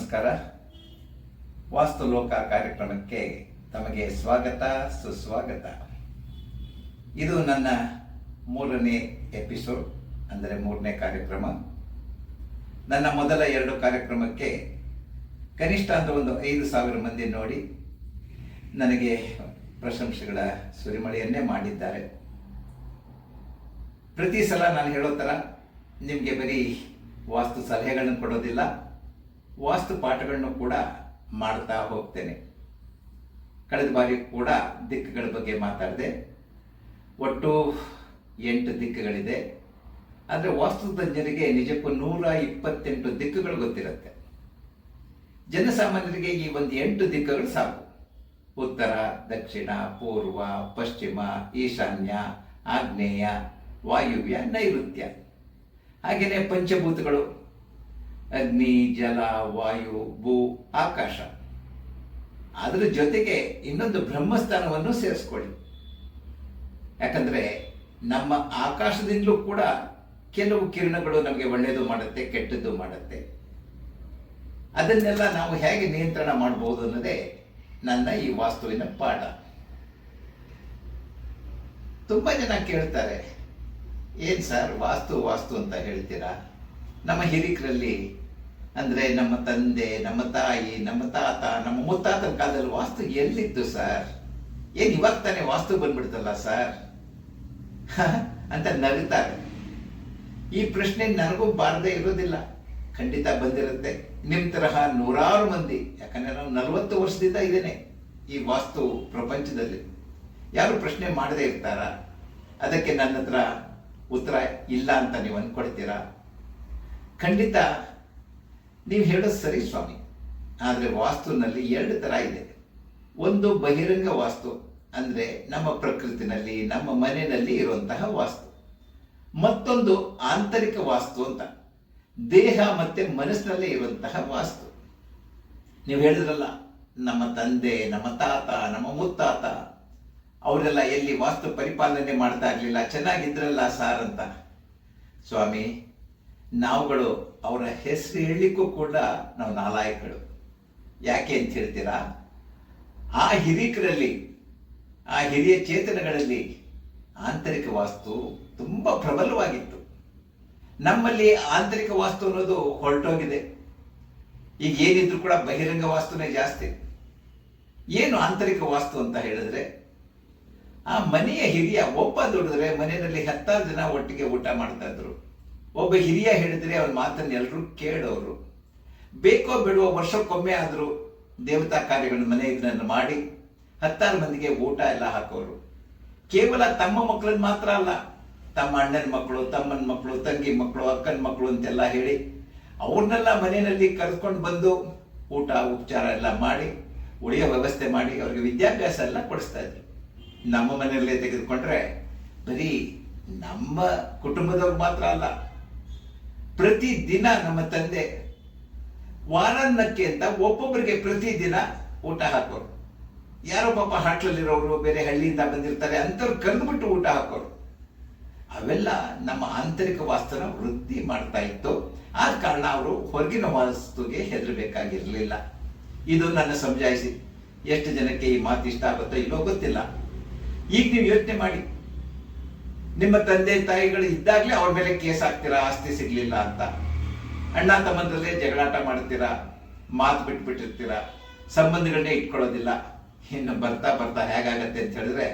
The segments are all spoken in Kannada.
ನಮಸ್ಕಾರ. ವಾಸ್ತು ಲೋಕ ಕಾರ್ಯಕ್ರಮಕ್ಕೆ ತಮಗೆ ಸ್ವಾಗತ, ಸುಸ್ವಾಗತ. ಇದು ನನ್ನ ಮೂರನೇ ಎಪಿಸೋಡ್, ಅಂದರೆ ಮೂರನೇ ಕಾರ್ಯಕ್ರಮ. ನನ್ನ ಮೊದಲ ಎರಡು ಕಾರ್ಯಕ್ರಮಕ್ಕೆ ಕನಿಷ್ಠ ಅಂತ ಒಂದು ಐದು ಸಾವಿರ ಮಂದಿ ನೋಡಿ ನನಗೆ ಪ್ರಶಂಸೆಗಳ ಸುರಿಮಳೆಯನ್ನೇ ಮಾಡಿದ್ದಾರೆ. ಪ್ರತಿ ಸಲ ನಾನು ಹೇಳೋ ಥರ ನಿಮಗೆ ಬರೀ ವಾಸ್ತು ಸಲಹೆಗಳನ್ನು ಕೊಡೋದಿಲ್ಲ. ವಾಸ್ತು ಪಾಠಗಳನ್ನು ಕೂಡ ಮಾಡ್ತಾ ಹೋಗ್ತೇನೆ. ಕಳೆದ ಬಾರಿ ಕೂಡ ದಿಕ್ಕುಗಳ ಬಗ್ಗೆ ಮಾತಾಡಿದೆ. ಒಟ್ಟು ಎಂಟು ದಿಕ್ಕುಗಳಿದೆ. ಆದರೆ ವಾಸ್ತು ತಜ್ಞರಿಗೆ ನಿಜಕ್ಕೂ ನೂರ ಇಪ್ಪತ್ತೆಂಟು ದಿಕ್ಕುಗಳು ಗೊತ್ತಿರುತ್ತೆ. ಜನಸಾಮಾನ್ಯರಿಗೆ ಈ ಒಂದು ಎಂಟು ದಿಕ್ಕುಗಳು ಸಾಕು. ಉತ್ತರ, ದಕ್ಷಿಣ, ಪೂರ್ವ, ಪಶ್ಚಿಮ, ಈಶಾನ್ಯ, ಆಗ್ನೇಯ, ವಾಯುವ್ಯ, ನೈಋತ್ಯ. ಹಾಗೆಯೇ ಪಂಚಭೂತಗಳು. ಅಗ್ನಿ, ಜಲ, ವಾಯು, ಭೂ, ಆಕಾಶ. ಅದರ ಜೊತೆಗೆ ಇನ್ನೊಂದು ಬ್ರಹ್ಮಸ್ಥಾನವನ್ನು ಸೇರಿಸ್ಕೊಳ್ಳಿ. ಯಾಕಂದ್ರೆ ನಮ್ಮ ಆಕಾಶದಿಂದಲೂ ಕೂಡ ಕೆಲವು ಕಿರಣಗಳು ನಮಗೆ ಒಳ್ಳೆಯದು ಮಾಡುತ್ತೆ, ಕೆಟ್ಟದ್ದು ಮಾಡುತ್ತೆ. ಅದನ್ನೆಲ್ಲ ನಾವು ಹೇಗೆ ನಿಯಂತ್ರಣ ಮಾಡಬಹುದು ಅನ್ನೋದೇ ನನ್ನ ಈ ವಾಸ್ತುವಿನ ಪಾಠ. ತುಂಬಾ ಜನ ಕೇಳ್ತಾರೆ, ಏನ್ ಸರ್ ವಾಸ್ತು ವಾಸ್ತು ಅಂತ ಹೇಳ್ತೀರಾ? ನಮ್ಮ ಹಿರಿಕರಲ್ಲಿ, ಅಂದ್ರೆ ನಮ್ಮ ತಂದೆ, ನಮ್ಮ ತಾಯಿ, ನಮ್ಮ ತಾತ, ನಮ್ಮ ಮುತ್ತಾತನ ಕಾಲದಲ್ಲಿ ವಾಸ್ತು ಎಲ್ಲಿತ್ತು ಸರ್? ಏನ್ ಇವಾಗ ತಾನೇ ವಾಸ್ತು ಬಂದ್ಬಿಡ್ತಲ್ಲ ಸರ್? ಅಂತ ನಗುತ್ತಾರೆ. ಈ ಪ್ರಶ್ನೆ ನನಗೂ ಬಾರದೇ ಇರೋದಿಲ್ಲ. ಖಂಡಿತ ಬಂದಿರುತ್ತೆ. ನಿಮ್ ತರಹ ನೂರಾರು ಮಂದಿ, ಯಾಕಂದ್ರೆ ನಾನು ನಲವತ್ತು ವರ್ಷದಿಂದ ಇದ್ದೇನೆ ಈ ವಾಸ್ತು ಪ್ರಪಂಚದಲ್ಲಿ. ಯಾರು ಪ್ರಶ್ನೆ ಮಾಡದೇ ಇರ್ತಾರ? ಅದಕ್ಕೆ ನನ್ನ ಹತ್ರ ಉತ್ತರ ಇಲ್ಲ ಅಂತ ನೀವು ಅಂದ್ಕೊಡ್ತೀರಾ ಖಂಡಿತ ನೀವು ಹೇಳೋದು ಸರಿ ಸ್ವಾಮಿ. ಆದರೆ ವಾಸ್ತುನಲ್ಲಿ ಎರಡು ಥರ ಇದೆ. ಒಂದು ಬಹಿರಂಗ ವಾಸ್ತು, ಅಂದರೆ ನಮ್ಮ ಪ್ರಕೃತಿನಲ್ಲಿ, ನಮ್ಮ ಮನೆಯಲ್ಲಿ ಇರುವಂತಹ ವಾಸ್ತು. ಮತ್ತೊಂದು ಆಂತರಿಕ ವಾಸ್ತು ಅಂತ. ದೇಹ ಮತ್ತೆ ಮನಸ್ಸಿನಲ್ಲಿ ಇರುವಂತಹ ವಾಸ್ತು. ನೀವು ಹೇಳಿದ್ರಲ್ಲ, ನಮ್ಮ ತಂದೆ, ನಮ್ಮ ತಾತ, ನಮ್ಮ ಮುತ್ತಾತ, ಅವರೆಲ್ಲ ಎಲ್ಲಿ ವಾಸ್ತು ಪರಿಪಾಲನೆ ಮಾಡ್ತಾ ಇರಲಿಲ್ಲ, ಚೆನ್ನಾಗಿದ್ರಲ್ಲ ಸಾರ್ ಅಂತ. ಸ್ವಾಮಿ ನಾವುಗಳು ಅವರ ಹೆಸರು ಹೇಳಲಿಕ್ಕೂ ಕೂಡ ನಾವು ನಾಲಾಯಕಗಳು ಯಾಕೆ ಅಂತ ಹೇಳ್ತೀರಾ? ಆ ಹಿರೀಕರಲ್ಲಿ, ಆ ಹಿರಿಯ ಚೇತನಗಳಲ್ಲಿ ಆಂತರಿಕ ವಾಸ್ತು ತುಂಬ ಪ್ರಬಲವಾಗಿತ್ತು. ನಮ್ಮಲ್ಲಿ ಆಂತರಿಕ ವಾಸ್ತು ಅನ್ನೋದು ಹೊರಟೋಗಿದೆ. ಈಗ ಏನಿದ್ರು ಕೂಡ ಬಹಿರಂಗ ವಾಸ್ತುನೇ ಜಾಸ್ತಿ. ಏನು ಆಂತರಿಕ ವಾಸ್ತು ಅಂತ ಹೇಳಿದ್ರೆ, ಆ ಮನೆಯ ಹಿರಿಯ ಒಬ್ಬ ದುಡಿದ್ರೆ ಮನೆಯಲ್ಲಿ ಹತ್ತಾರು ಜನ ಒಟ್ಟಿಗೆ ಊಟ ಮಾಡ್ತಾ ಇದ್ರು. ಒಬ್ಬ ಹಿರಿಯ ಹೇಳಿದ್ರೆ ಅವ್ರ ಮಾತನ್ನ ಎಲ್ಲರೂ ಕೇಳೋರು. ಬೇಕೋ ಬಿಡುವ ವರ್ಷಕ್ಕೊಮ್ಮೆ ಆದರೂ ದೇವತಾ ಕಾರ್ಯಗಳನ್ನು ಮನೆ ಇದನ್ನು ಮಾಡಿ ಹತ್ತಾರು ಮಂದಿಗೆ ಊಟ ಎಲ್ಲ ಹಾಕೋರು. ಕೇವಲ ತಮ್ಮ ಮಕ್ಕಳನ್ನ ಮಾತ್ರ ಅಲ್ಲ, ತಮ್ಮ ಅಣ್ಣನ ಮಕ್ಕಳು ತಮ್ಮನ ಮಕ್ಕಳು ತಂಗಿ ಮಕ್ಕಳು ಅಕ್ಕನ ಮಕ್ಕಳು ಅಂತೆಲ್ಲ ಹೇಳಿ ಅವ್ರನ್ನೆಲ್ಲ ಮನೆಯಲ್ಲಿ ಕರೆದುಕೊಂಡು ಬಂದು ಊಟ, ಉಪಚಾರ ಎಲ್ಲ ಮಾಡಿ ಉಳಿಯೋ ವ್ಯವಸ್ಥೆ ಮಾಡಿ ಅವ್ರಿಗೆ ವಿದ್ಯಾಭ್ಯಾಸ ಎಲ್ಲ ಕೊಡಿಸ್ತಾ ಇದ್ರು. ನಮ್ಮ ಮನೆಯಲ್ಲೇ ತೆಗೆದುಕೊಂಡ್ರೆ ಬರೀ ನಮ್ಮ ಕುಟುಂಬದವ್ರು ಮಾತ್ರ ಅಲ್ಲ ಪ್ರತಿ ದಿನ ನಮ್ಮ ತಂದೆ ವಾರಾನ್ನಕ್ಕೆ ಅಂತ ಒಬ್ಬೊಬ್ಬರಿಗೆ ಪ್ರತಿ ದಿನ ಊಟ ಹಾಕೋರು. ಯಾರೋ ಪಾಪ ಹಾಟ್ಲಲ್ಲಿರೋರು ಬೇರೆ ಹಳ್ಳಿಯಿಂದ ಬಂದಿರ್ತಾರೆ, ಅಂಥವ್ರು ಕರೆದುಬಿಟ್ಟು ಊಟ ಹಾಕೋರು. ಅವೆಲ್ಲ ನಮ್ಮ ಆಂತರಿಕ ವಾಸ್ತುನ ವೃದ್ಧಿ ಮಾಡ್ತಾ ಇತ್ತು. ಆದ ಕಾರಣ ಅವರು ಹೊರಗಿನ ವಾಸ್ತುಗೆ ಹೆದರಬೇಕಾಗಿರಲಿಲ್ಲ. ಇದು ನನ್ನ ಸಮಜಾಯಿಸಿ ಎಷ್ಟು ಜನಕ್ಕೆ ಈ ಮಾತು ಇಷ್ಟ ಆಗುತ್ತೋ ಇಲ್ಲೋ ಗೊತ್ತಿಲ್ಲ. ಈಗ ನೀವು ಯೋಚನೆ ಮಾಡಿ. ನಿಮ್ಮ ತಂದೆ ತಾಯಿಗಳು ಇದ್ದಾಗಲೇ ಅವ್ರ ಮೇಲೆ ಕೇಸ್ ಹಾಕ್ತೀರಾ? ಆಸ್ತಿ ಸಿಗ್ಲಿಲ್ಲ ಅಂತ. ಅಣ್ಣ ತಮ್ಮಂದ್ರಲ್ಲೇ ಜಗಳಾಟ ಮಾಡ್ತೀರಾ? ಮಾತು ಬಿಟ್ಬಿಟ್ಟಿರ್ತೀರಾ? ಸಂಬಂಧಗಳನ್ನೇ ಇಟ್ಕೊಳ್ಳೋದಿಲ್ಲ. ಇನ್ನು ಬರ್ತಾ ಬರ್ತಾ ಹೇಗಾಗತ್ತೆ ಅಂತ ಹೇಳಿದ್ರೆ,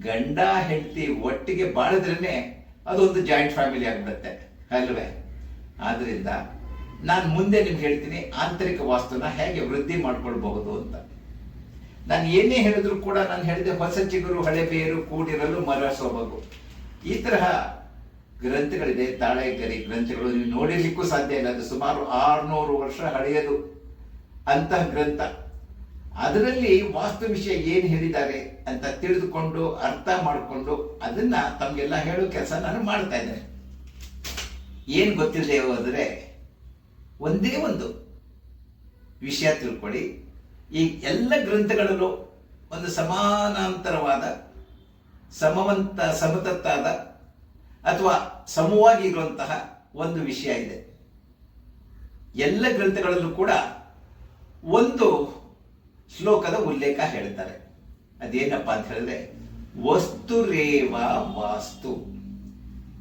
ಗಂಡ ಹೆಂಡತಿ ಒಟ್ಟಿಗೆ ಬಾಳಿದ್ರೇನೆ ಅದೊಂದು ಜಾಯಿಂಟ್ ಫ್ಯಾಮಿಲಿ ಆಗ್ಬಿಡುತ್ತೆ. ಅಲ್ವೇ? ಆದ್ರಿಂದ ನಾನು ಮುಂದೆ ನಿಮ್ಗೆ ಹೇಳ್ತೀನಿ, ಆಂತರಿಕ ವಾಸ್ತುನ ಹೇಗೆ ವೃದ್ಧಿ ಮಾಡ್ಕೊಳ್ಬಹುದು ಅಂತ. ನಾನು ಏನೇ ಹೇಳಿದ್ರು ಕೂಡ ನಾನು ಹೇಳಿದೆ, ಹೊಸ ಚಿಗುರು, ಹಳೆ ಬೇರು, ಕೂಡಿರಲು ಮರ ಸೊಬಗು ಈ ತರಹ ಗ್ರಂಥಗಳಿದೆ ತಾಳೆಗರಿ ಗ್ರಂಥಗಳು ನೀವು ನೋಡಿರ್ಲಿಕ್ಕೂ ಸಾಧ್ಯ ಇಲ್ಲ. ಅದು ಸುಮಾರು ಆರ್ನೂರು ವರ್ಷ ಹಳೆಯದು. ಅಂತಹ ಗ್ರಂಥ. ಅದರಲ್ಲಿ ವಾಸ್ತು ವಿಷಯ ಏನು ಹೇಳಿದ್ದಾರೆ ಅಂತ ತಿಳಿದುಕೊಂಡು, ಅರ್ಥ ಮಾಡಿಕೊಂಡು ಅದನ್ನ ತಮಗೆಲ್ಲ ಹೇಳೋ ಕೆಲಸ ನಾನು ಮಾಡ್ತಾ ಇದ್ದೇನೆ. ಏನು ಗೊತ್ತಿಲ್ಲದೆ ಹೋದರೆ ಒಂದೇ ಒಂದು ವಿಷಯ ತಿಳ್ಕೊಳ್ಳಿ. ಈ ಎಲ್ಲ ಗ್ರಂಥಗಳಲ್ಲೂ ಒಂದು ಸಮಾನಾಂತರವಾದ ಸಮವಂತ ಸಮತತ್ತಾದ ಅಥವಾ ಸಮವಾಗಿ ಇರುವಂತಹ ಒಂದು ವಿಷಯ ಇದೆ. ಎಲ್ಲ ಗ್ರಂಥಗಳಲ್ಲೂ ಕೂಡ ಒಂದು ಶ್ಲೋಕದ ಉಲ್ಲೇಖ ಹೇಳ್ತಾರೆ. ಅದೇನಪ್ಪ ಅಂತ ಹೇಳಿದ್ರೆ, ವಸ್ತುರೇವ ವಾಸ್ತು.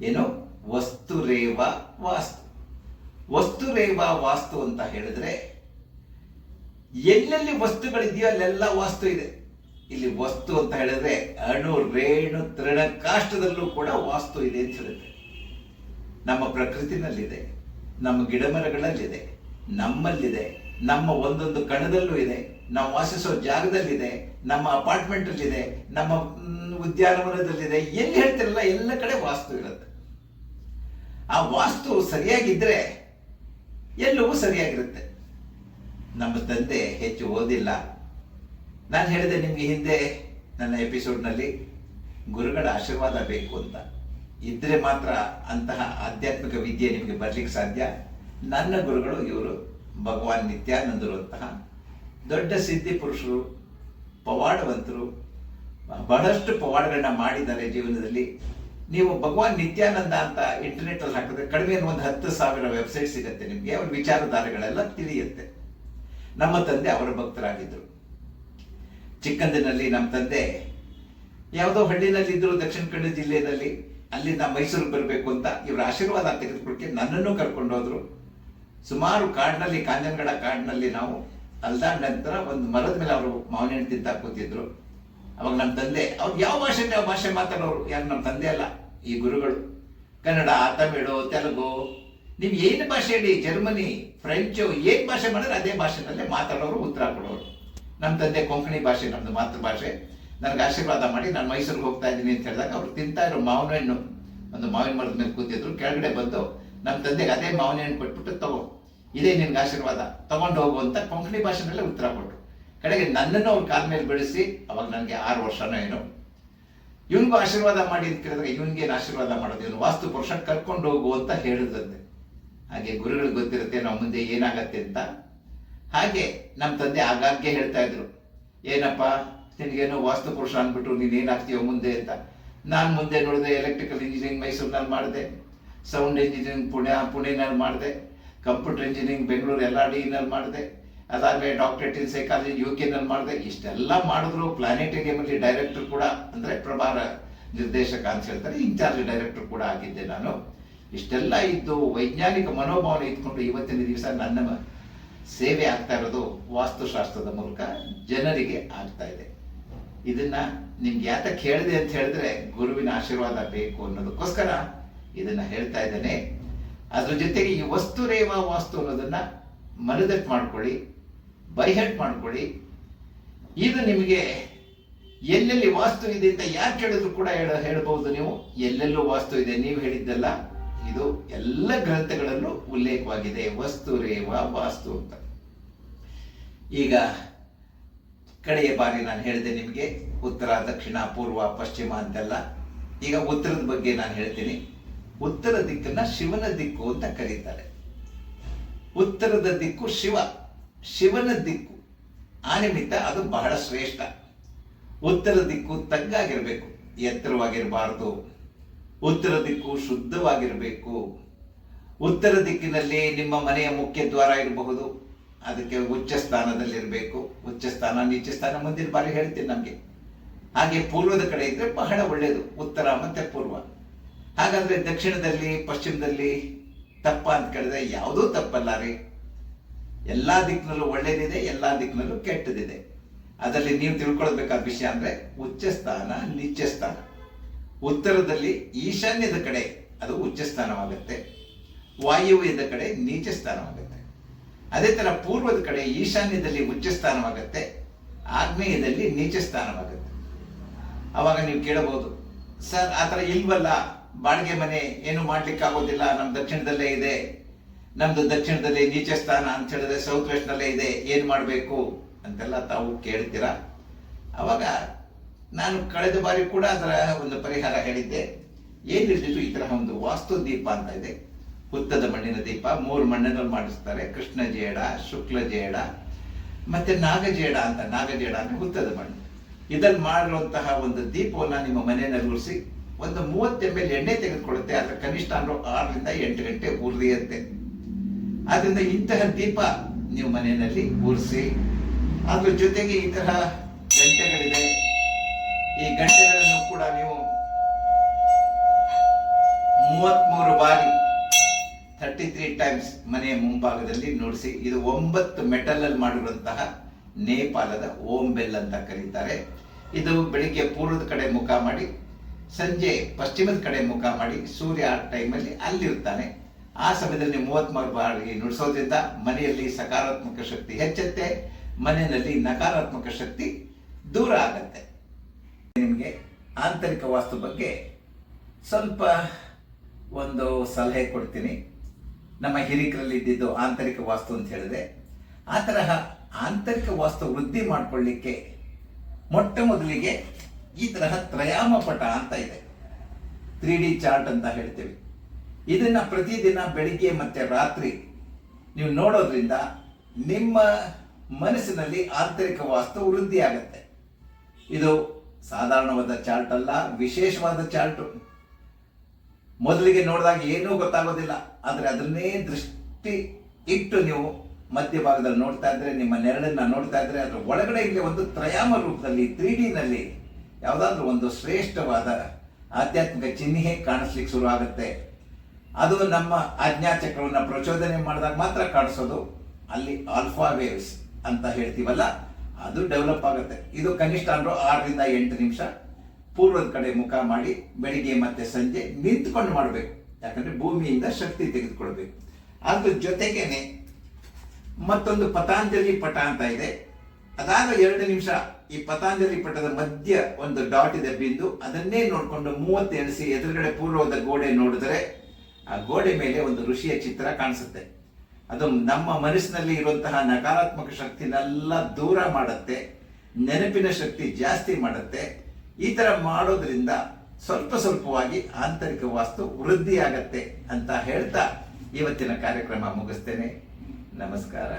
ಏನು? ವಸ್ತುರೇವ ವಾಸ್ತು. ವಸ್ತುರೇವ ವಾಸ್ತು ಅಂತ ಹೇಳಿದ್ರೆ, ಎಲ್ಲೆಲ್ಲಿ ವಸ್ತುಗಳಿದೆಯೋ ಅಲ್ಲೆಲ್ಲ ವಾಸ್ತು ಇದೆ. ಇಲ್ಲಿ ವಸ್ತು ಅಂತ ಹೇಳಿದ್ರೆ ಅಣು, ರೇಣು, ತೃಣ ಕಾಷ್ಟದಲ್ಲೂ ಕೂಡ ವಾಸ್ತು ಇದೆ ಅಂತ ಹೇಳುತ್ತೆ. ನಮ್ಮ ಪ್ರಕೃತಿನಲ್ಲಿದೆ, ನಮ್ಮ ಗಿಡಮರಗಳಲ್ಲಿದೆ, ನಮ್ಮಲ್ಲಿದೆ, ನಮ್ಮ ಒಂದೊಂದು ಕಣದಲ್ಲೂ ಇದೆ, ನಾವು ವಾಸಿಸೋ ಜಾಗದಲ್ಲಿದೆ, ನಮ್ಮ ಅಪಾರ್ಟ್ಮೆಂಟ್ ಅಲ್ಲಿದೆ ನಮ್ಮ ಉದ್ಯಾನವನದಲ್ಲಿದೆ, ಎಲ್ಲಿ ಹೇಳ್ತಿರಲ್ಲ, ಎಲ್ಲ ಕಡೆ ವಾಸ್ತು ಇರುತ್ತೆ. ಆ ವಾಸ್ತು ಸರಿಯಾಗಿದ್ರೆ ಎಲ್ಲವೂ ಸರಿಯಾಗಿರುತ್ತೆ. ನಮ್ಮ ತಂದೆ ಹೆಚ್ಚು ಓದಿಲ್ಲ ನಾನು ಹೇಳಿದೆ ನಿಮಗೆ ಹಿಂದೆ ನನ್ನ ಎಪಿಸೋಡ್ನಲ್ಲಿ ಗುರುಗಳ ಆಶೀರ್ವಾದ ಬೇಕು ಅಂತ. ಇದ್ರೆ ಮಾತ್ರ ಅಂತಹ ಆಧ್ಯಾತ್ಮಿಕ ವಿದ್ಯೆ ನಿಮಗೆ ಬರ್ಲಿಕ್ಕೆ ಸಾಧ್ಯ. ನನ್ನ ಗುರುಗಳು ಇವರು ಭಗವಾನ್ ನಿತ್ಯಾನಂದರು ಅಂತಹ ದೊಡ್ಡ ಸಿದ್ಧಿ ಪುರುಷರು, ಪವಾಡವಂತರು, ಬಹಳಷ್ಟು ಪವಾಡಗಳನ್ನ ಮಾಡಿದ್ದಾರೆ ಜೀವನದಲ್ಲಿ. ನೀವು ಭಗವಾನ್ ನಿತ್ಯಾನಂದ ಅಂತ ಇಂಟರ್ನೆಟ್ ಅಲ್ಲಿ ಹಾಕಿದ್ರೆ ಕಡಿಮೆ ಒಂದು ಹತ್ತು ಸಾವಿರ ವೆಬ್ಸೈಟ್ ಸಿಗುತ್ತೆ ನಿಮಗೆ, ಅವ್ರ ವಿಚಾರಧಾರೆಗಳೆಲ್ಲ ತಿಳಿಯುತ್ತೆ. ನಮ್ಮ ತಂದೆ ಅವರ ಭಕ್ತರಾಗಿದ್ದರು. ಚಿಕ್ಕಂದಿನಲ್ಲಿ ನಮ್ಮ ತಂದೆ ಯಾವುದೋ ಹಳ್ಳಿನಲ್ಲಿ ಇದ್ರು ದಕ್ಷಿಣ ಕನ್ನಡ ಜಿಲ್ಲೆಯಲ್ಲಿ, ಅಲ್ಲಿಂದ ಮೈಸೂರಿಗೆ ಬರಬೇಕು ಅಂತ ಇವರ ಆಶೀರ್ವಾದ ತೆಗೆದುಕೊಳಕ್ಕೆ ನನ್ನನ್ನು ಕರ್ಕೊಂಡು ಹೋದ್ರು. ಸುಮಾರು ಕಾಡಿನಲ್ಲಿ, ಕಾಂಜನಗಡ ಕಾಡಿನಲ್ಲಿ ನಾವು ಅಲ್ದಾಡ ನಂತರ ಒಂದು ಮರದ ಮೇಲೆ ಅವರು ಮಾವಿನ ಹಣ್ಣು ತಿಂತ ಕೂತಿದ್ರು. ಅವಾಗ ನಮ್ಮ ತಂದೆ, ಅವ್ರು ಯಾವ ಭಾಷೆ ಯಾವ ಭಾಷೆ ಮಾತಾಡೋರು? ಯಾರು? ನಮ್ಮ ತಂದೆ ಅಲ್ಲ, ಈ ಗುರುಗಳು. ಕನ್ನಡ, ತಮಿಳು, ತೆಲುಗು. ನೀವು ಏನು ಭಾಷೆ ಹೇಳಿ? ಜರ್ಮನಿ, ಫ್ರೆಂಚು, ಏನು ಭಾಷೆ ಮಾಡಿದ್ರೆ ಅದೇ ಭಾಷೆನಲ್ಲೇ ಮಾತಾಡೋರು ಉತ್ತರ ಕೊಡೋರು. ನಮ್ಮ ತಂದೆ ಕೊಂಕಣಿ ಭಾಷೆ ನಮ್ಮದು ಮಾತೃಭಾಷೆ. ನನಗೆ ಆಶೀರ್ವಾದ ಮಾಡಿ ನಾನು ಮೈಸೂರಿಗೆ ಹೋಗ್ತಾ ಇದ್ದೀನಿ ಅಂತ ಹೇಳಿದಾಗ ಅವ್ರು ತಿಂತಾ ಇರೋ ಮಾವಿನ ಹಣ್ಣು, ಒಂದು ಮಾವಿನ ಮರದ ಮೇಲೆ ಕೂತಿದ್ರು. ಕೆಳಗಡೆ ಬಂದು ನಮ್ಮ ತಂದೆಗೆ ಅದೇ ಮಾವಿನ ಹಣ್ಣು ಕೊಟ್ಬಿಟ್ಟು ತಗೋ. ಇದೇ ನಿನ್ಗೆ ಆಶೀರ್ವಾದ. ತಗೊಂಡು ಹೋಗು ಅಂತ ಕೊಂಕಣಿ ಭಾಷೆನಲ್ಲೇ ಉತ್ತರ ಕೊಟ್ಟರು ಕಡೆಗೆ ನನ್ನನ್ನು ಅವ್ರ ಕಾಲ ಮೇಲೆ ಬೆಳೆಸಿ ಅವಾಗ ನನಗೆ ಆರು ವರ್ಷನೋ ಏನು. ಇವನಿಗೂ ಆಶೀರ್ವಾದ ಮಾಡಿ ಅಂತ ಕೇಳಿದಾಗ ಇವನಿಗೇನು ಆಶೀರ್ವಾದ ಮಾಡೋದು? ಇವನು ವಾಸ್ತು ಪುರುಷ ಕರ್ಕೊಂಡು ಹೋಗು ಅಂತ ಹೇಳಿದಂತೆ. ಹಾಗೆ ಗುರುಗಳಿಗೆ ಗೊತ್ತಿರುತ್ತೆ ನಾವು ಮುಂದೆ ಏನಾಗತ್ತೆ ಅಂತ. ಹಾಗೆ ನಮ್ಮ ತಂದೆ ಆಗಾಗ್ಗೆ ಹೇಳ್ತಾ ಇದ್ರು, ಏನಪ್ಪ, ನಿನಗೇನೋ ವಾಸ್ತು ಪುರುಷ ಅಂದ್ಬಿಟ್ಟು ನೀನು ಏನಾಗ್ತೀಯೋ ಮುಂದೆ ಅಂತ. ನಾನು ಮುಂದೆ ನೋಡಿದೆ ಎಲೆಕ್ಟ್ರಿಕಲ್ ಇಂಜಿನಿಯರಿಂಗ್ ಮೈಸೂರಿನಲ್ಲಿ ಮಾಡಿದೆ ಸೌಂಡ್ ಇಂಜಿನಿಯರಿಂಗ್ ಪುಣೆ ಪುಣೆನಲ್ಲಿ ಮಾಡಿದೆ ಕಂಪ್ಯೂಟರ್ ಇಂಜಿನಿಯರಿಂಗ್ ಬೆಂಗಳೂರು ಎಲ್ ಡಿನಲ್ಲಿ ಮಾಡಿದೆ, ಅದಾದ್ಮೇಲೆ ಡಾಕ್ಟರೇಟ್ ಇನ್ ಸೈಕಾಲಜಿ ಯು ಕೆನಲ್ಲಿ ಮಾಡಿದೆ. ಇಷ್ಟೆಲ್ಲ ಮಾಡಿದ್ರು ಪ್ಲಾನೆಟೇರಿಯಮಲ್ಲಿ ಡೈರೆಕ್ಟರ್ ಕೂಡ, ಅಂದರೆ ಪ್ರಭಾರ ನಿರ್ದೇಶಕ ಅಂತ ಹೇಳ್ತಾರೆ ಇನ್ಚಾರ್ಜ್ ಡೈರೆಕ್ಟರ್ ಕೂಡ ಆಗಿದ್ದೆ ನಾನು. ಇಷ್ಟೆಲ್ಲ ಇದ್ದು, ವೈಜ್ಞಾನಿಕ ಮನೋಭಾವನೆ ಇಟ್ಕೊಂಡು ಇವತ್ತಿನ ದಿವಸ ನನ್ನ ಸೇವೆ ಆಗ್ತಾ ಇರೋದು ವಾಸ್ತುಶಾಸ್ತ್ರದ ಮೂಲಕ ಜನರಿಗೆ ಆಗ್ತಾ ಇದೆ. ಇದನ್ನ ನಿಮ್ಗೆ ಯಾತಕ್ಕೆ ಕೇಳಿದೆ ಅಂತ ಹೇಳಿದ್ರೆ ಗುರುವಿನ ಆಶೀರ್ವಾದ ಬೇಕು ಅನ್ನೋದಕ್ಕೋಸ್ಕರ ಇದನ್ನ ಹೇಳ್ತಾ ಇದ್ದೇನೆ. ಅದ್ರ ಜೊತೆಗೆ ಈ ವಸ್ತು ರೇವ ವಾಸ್ತು ಅನ್ನೋದನ್ನ ಮನದಟ್ಟು ಮಾಡ್ಕೊಳ್ಳಿ, ಬೈಹಟ್ ಮಾಡ್ಕೊಳ್ಳಿ. ಇದು ನಿಮಗೆ ಎಲ್ಲೆಲ್ಲಿ ವಾಸ್ತು ಇದೆ ಅಂತ ಯಾರು ಕೇಳಿದ್ರು ಕೂಡ ಹೇಳ, ಹೇಳ್ಬಹುದು ನೀವು. ಎಲ್ಲೆಲ್ಲೂ ವಾಸ್ತು ಇದೆ, ನೀವು ಹೇಳಿದ್ದಲ್ಲ ಇದು ಎಲ್ಲ ಗ್ರಂಥಗಳಲ್ಲೂ ಉಲ್ಲೇಖವಾಗಿದೆ. ವಸ್ತು ರೇವ ವಾಸ್ತು ಅಂತ. ಈಗ ಕಡೆಯ ಬಾರಿ ನಾನು ಹೇಳಿದೆ ನಿಮಗೆ, ಉತ್ತರ, ದಕ್ಷಿಣ, ಪೂರ್ವ, ಪಶ್ಚಿಮ ಅಂತೆಲ್ಲ. ಈಗ ಉತ್ತರದ ಬಗ್ಗೆ ನಾನು ಹೇಳ್ತೀನಿ. ಉತ್ತರ ದಿಕ್ಕನ್ನ ಶಿವನ ದಿಕ್ಕು ಅಂತ ಕರೀತಾರೆ. ಉತ್ತರದ ದಿಕ್ಕು ಶಿವ, ಶಿವನ ದಿಕ್ಕು. ಆ ನಿಮಿತ್ತ ಅದು ಬಹಳ ಶ್ರೇಷ್ಠ. ಉತ್ತರ ದಿಕ್ಕು ತಗ್ಗಾಗಿರಬೇಕು, ಎತ್ತರವಾಗಿರಬಾರದು. ಉತ್ತರ ದಿಕ್ಕು ಶುದ್ಧವಾಗಿರಬೇಕು. ಉತ್ತರ ದಿಕ್ಕಿನಲ್ಲಿ ನಿಮ್ಮ ಮನೆಯ ಮುಖ್ಯ ದ್ವಾರ ಇರಬಹುದು. ಅದಕ್ಕೆ ಉಚ್ಚ ಸ್ಥಾನದಲ್ಲಿರಬೇಕು. ಉಚ್ಚ ಸ್ಥಾನ, ನೀಚ ಸ್ಥಾನ ಮುಂದಿನ ಬಾರಿ ಹೇಳ್ತೀನಿ ನಮಗೆ. ಹಾಗೆ ಪೂರ್ವದ ಕಡೆ ಇದ್ರೆ ಬಹಳ ಒಳ್ಳೆಯದು ಉತ್ತರ ಮತ್ತೆ ಪೂರ್ವ. ಹಾಗಾದ್ರೆ ದಕ್ಷಿಣದಲ್ಲಿ, ಪಶ್ಚಿಮದಲ್ಲಿ ತಪ್ಪ ಅಂತ ಕೇಳಿದ್ರೆ ಯಾವುದೂ ತಪ್ಪಲ್ಲ ರೀ. ಎಲ್ಲಾ ದಿಕ್ಕಿನಲ್ಲೂ ಒಳ್ಳೇದಿದೆ, ಎಲ್ಲಾ ದಿಕ್ಕಿನಲ್ಲೂ ಕೆಟ್ಟದಿದೆ. ಅದರಲ್ಲಿ ನೀವು ತಿಳ್ಕೊಳ್ಬೇಕಾದ ವಿಷಯ ಅಂದ್ರೆ ಉಚ್ಚ ಸ್ಥಾನ, ನೀಚ ಸ್ಥಾನ. ಉತ್ತರದಲ್ಲಿ ಈಶಾನ್ಯದ ಕಡೆ ಅದು ಉಚ್ಚ ಸ್ಥಾನವಾಗುತ್ತೆ. ವಾಯುವ್ಯದ ಕಡೆ ನೀಚ ಸ್ಥಾನವಾಗುತ್ತೆ. ಅದೇ ತರ ಪೂರ್ವದ ಕಡೆ ಈಶಾನ್ಯದಲ್ಲಿ ಉಚ್ಚ ಸ್ಥಾನವಾಗತ್ತೆ, ಆಗ್ನೇಯದಲ್ಲಿ ನೀಚ ಸ್ಥಾನವಾಗುತ್ತೆ. ಅವಾಗ ನೀವು ಕೇಳಬಹುದು, ಸರ್, ಆ ಥರ ಇಲ್ವಲ್ಲ, ಬಾಡಿಗೆ ಮನೆ ಏನು ಮಾಡ್ಲಿಕ್ಕೆ ಆಗೋದಿಲ್ಲ ನಮ್ಮ ದಕ್ಷಿಣದಲ್ಲೇ ಇದೆ, ನಮ್ದು ದಕ್ಷಿಣದಲ್ಲಿ ನೀಚ ಸ್ಥಾನ ಅಂತ ಹೇಳಿದ್ರೆ ಸೌತ್ ವೆಸ್ಟ್ ನಲ್ಲೇ ಇದೆ, ಏನ್ ಮಾಡಬೇಕು? ಅಂತೆಲ್ಲ ತಾವು ಕೇಳ್ತೀರಾ? ಅವಾಗ ನಾನು ಕಳೆದ ಬಾರಿ ಕೂಡ ಅದರ ಒಂದು ಪರಿಹಾರ ಹೇಳಿದ್ದೆ. ಏನಿರ್ತಿತ್ತು ಈ ತರಹ ಒಂದು ವಾಸ್ತು ದೀಪ ಅಂತ ಇದೆ. ಹುತ್ತದ ಮಣ್ಣಿನ ದೀಪ, ಮೂರು ಮಣ್ಣಿನಲ್ಲಿ ಮಾಡಿಸ್ತಾರೆ. ಕೃಷ್ಣ ಜೇಡ, ಶುಕ್ಲ ಜೇಡ, ಮತ್ತೆ ನಾಗಜೇಡ ಅಂತ. ನಾಗಜೇಡ ಅಂದ್ರೆ ಹುತ್ತದ ಮಣ್ಣು. ಇದನ್ನು ಮಾಡಿರುವಂತಹ ಒಂದು ದೀಪವನ್ನು ನಿಮ್ಮ ಮನೆಯಲ್ಲಿ ಉರಿಸಿ ಒಂದು ಮೂವತ್ತು ಎಂ ಎಣ್ಣೆ ತೆಗೆದುಕೊಳ್ಳುತ್ತೆ. ಅದರ ಕನಿಷ್ಠ ಅಂದ್ರೆ ಆರರಿಂದ ಎಂಟು ಗಂಟೆ ಉರಿಯುತ್ತೆ ಆದ್ರಿಂದ ಇಂತಹ ದೀಪ ನೀವು ಮನೆಯಲ್ಲಿ ಉರಿಸಿ ಅದ್ರ ಜೊತೆಗೆ ಈ ತರಹ ಗಂಟೆಗಳಿದೆ. ಈ ಗಂಟೆಗಳನ್ನು ಕೂಡ ನೀವು ಮೂವತ್ಮೂರು ಬಾರಿ ಥರ್ಟಿ ತ್ರೀ ಟೈಮ್ಸ್ ಮನೆಯ ಮುಂಭಾಗದಲ್ಲಿ ನೋಡಿಸಿ, ಇದು ಒಂಬತ್ತು ಮೆಟಲ್ ಅಲ್ಲಿ ಮಾಡಿರುವಂತಹ ನೇಪಾಳದ ಓಂ ಬೆಲ್ ಅಂತ ಕರೀತಾರೆ. ಇದು ಬೆಳಿಗ್ಗೆ ಪೂರ್ವದ ಕಡೆ ಮುಖ ಮಾಡಿ, ಸಂಜೆ ಪಶ್ಚಿಮದ ಕಡೆ ಮುಖ ಮಾಡಿ, ಸೂರ್ಯ ಆ ಟೈಮಲ್ಲಿ ಅಲ್ಲಿರ್ತಾನೆ. ಆ ಸಮಯದಲ್ಲಿ ನೀವು ಮೂವತ್ಮೂರು ಬಾರಿ ನುಡಿಸೋದ್ರಿಂದ ಮನೆಯಲ್ಲಿ ಸಕಾರಾತ್ಮಕ ಶಕ್ತಿ ಹೆಚ್ಚುತ್ತೆ, ಮನೆಯಲ್ಲಿ ನಕಾರಾತ್ಮಕ ಶಕ್ತಿ ದೂರ ಆಗತ್ತೆ. ನಿಮಗೆ ಆಂತರಿಕ ವಾಸ್ತು ಬಗ್ಗೆ ಸ್ವಲ್ಪ ಒಂದು ಸಲಹೆ ಕೊಡ್ತೀನಿ. ನಮ್ಮ ಹಿರಿಕರಲ್ಲಿ ಇದ್ದಿದ್ದು ಆಂತರಿಕ ವಾಸ್ತು ಅಂತ ಹೇಳಿದೆ ಆ ತರಹ ಆಂತರಿಕ ವಾಸ್ತು ವೃದ್ಧಿ ಮಾಡಿಕೊಳ್ಳಿಕ್ಕೆ ಮೊಟ್ಟ ಮೊದಲಿಗೆ ಈ ತರಹ ತ್ರಯಾಮ ಪಟ ಅಂತ ಇದೆ. ತ್ರೀ ಡಿ ಚಾರ್ಟ್ ಅಂತ ಹೇಳ್ತೀವಿ. ಇದನ್ನ ಪ್ರತಿದಿನ ಬೆಳಿಗ್ಗೆ ಮತ್ತೆ ರಾತ್ರಿ ನೀವು ನೋಡೋದ್ರಿಂದ ನಿಮ್ಮ ಮನಸ್ಸಿನಲ್ಲಿ ಆಂತರಿಕ ವಾಸ್ತು ವೃದ್ಧಿ ಆಗುತ್ತೆ ಇದು ಸಾಧಾರಣವಾದ ಚಾರ್ಟ್ ಅಲ್ಲ, ವಿಶೇಷವಾದ ಚಾರ್ಟ್. ಮೊದಲಿಗೆ ನೋಡಿದಾಗ ಏನೂ ಗೊತ್ತಾಗೋದಿಲ್ಲ. ಆದರೆ ಅದನ್ನೇ ದೃಷ್ಟಿ ಇಟ್ಟು ನೀವು ಮಧ್ಯಭಾಗದಲ್ಲಿ ನೋಡ್ತಾ ಇದ್ರೆ, ನಿಮ್ಮ ನೆರಳನ್ನ ನೋಡ್ತಾ ಇದ್ರೆ, ಅದರ ಒಳಗಡೆ ಇಲ್ಲಿ ಒಂದು ತ್ರಯಾಮ ರೂಪದಲ್ಲಿ ತ್ರೀ ಡಿನಲ್ಲಿ ಯಾವುದಾದ್ರೂ ಒಂದು ಶ್ರೇಷ್ಠವಾದ ಆಧ್ಯಾತ್ಮಿಕ ಚಿಹ್ನೆ ಕಾಣಿಸ್ಲಿಕ್ಕೆ ಶುರು ಆಗುತ್ತೆ. ಅದು ನಮ್ಮ ಆಜ್ಞಾ ಚಕ್ರವನ್ನು ಪ್ರಚೋದನೆ ಮಾಡಿದಾಗ ಮಾತ್ರ ಕಾಣಿಸೋದು. ಅಲ್ಲಿ ಆಲ್ಫಾ ವೇವ್ಸ್ ಅಂತ ಹೇಳ್ತೀವಲ್ಲ, ಅದು ಡೆವಲಪ್ ಆಗುತ್ತೆ. ಇದು ಕನಿಷ್ಠ ಅಂದ್ರೆ ಆರರಿಂದ ಎಂಟು ನಿಮಿಷ. ಪೂರ್ವದ ಕಡೆ ಮುಖ ಮಾಡಿ ಬೆಳಿಗ್ಗೆ ಮತ್ತೆ ಸಂಜೆ ನಿಂತ್ಕೊಂಡು ಮಾಡಬೇಕು. ಯಾಕಂದ್ರೆ ಭೂಮಿಯಿಂದ ಶಕ್ತಿ ತೆಗೆದುಕೊಳ್ಬೇಕು. ಅದ್ರ ಜೊತೆಗೇನೆ ಮತ್ತೊಂದು ಪತಾಂಜಲಿ ಪಟ ಅಂತ ಇದೆ. ಅದಾದ ಎರಡು ನಿಮಿಷ ಈ ಪತಾಂಜಲಿ ಪಟದ ಮಧ್ಯ ಒಂದು ಡಾಟ್ ಇದೆ ಬಿಂದು. ಅದನ್ನೇ ನೋಡಿಕೊಂಡು ಮೂವತ್ತು ಎಣಿಸಿ ಎದುರುಗಡೆ ಪೂರ್ವದ ಗೋಡೆ ನೋಡಿದ್ರೆ ಆ ಗೋಡೆ ಮೇಲೆ ಒಂದು ಋಷಿಯ ಚಿತ್ರ ಕಾಣಿಸುತ್ತೆ. ಅದು ನಮ್ಮ ಮನಸ್ಸಿನಲ್ಲಿ ಇರುವಂತಹ ನಕಾರಾತ್ಮಕ ಶಕ್ತಿನೆಲ್ಲ ದೂರ ಮಾಡುತ್ತೆ. ನೆನಪಿನ ಶಕ್ತಿ ಜಾಸ್ತಿ ಮಾಡುತ್ತೆ. ಈ ತರ ಮಾಡೋದ್ರಿಂದ ಸ್ವಲ್ಪ ಸ್ವಲ್ಪವಾಗಿ ಆಂತರಿಕ ವಾಸ್ತು ವೃದ್ಧಿ ಆಗತ್ತೆ ಅಂತ ಹೇಳ್ತಾ ಇವತ್ತಿನ ಕಾರ್ಯಕ್ರಮ ಮುಗಿಸ್ತೇನೆ. ನಮಸ್ಕಾರ.